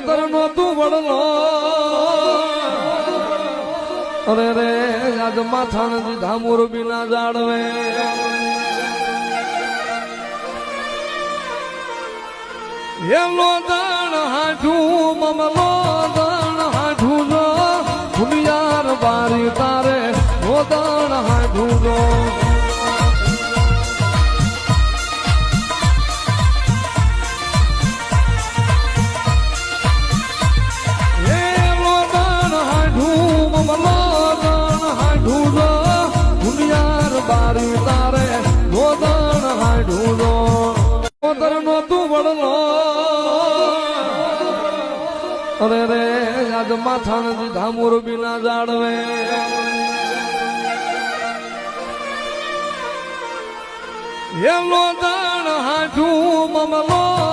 નો તું વડલો. અરે રે, આજ માથાણ દીધા મોરબી ના જાડવે એલો દાણ હાઠું મમલો દાણ હાઠું જો, ભૂમિયાર બારી જો ભૂલિયાર બારી તારે નો દાણ હાઠું જો પોતર નો તું વડલો અરે રે, આજ માથાણ દીધા મોરબી ના જાડવે. એલો દાણ હાઠું મમલો.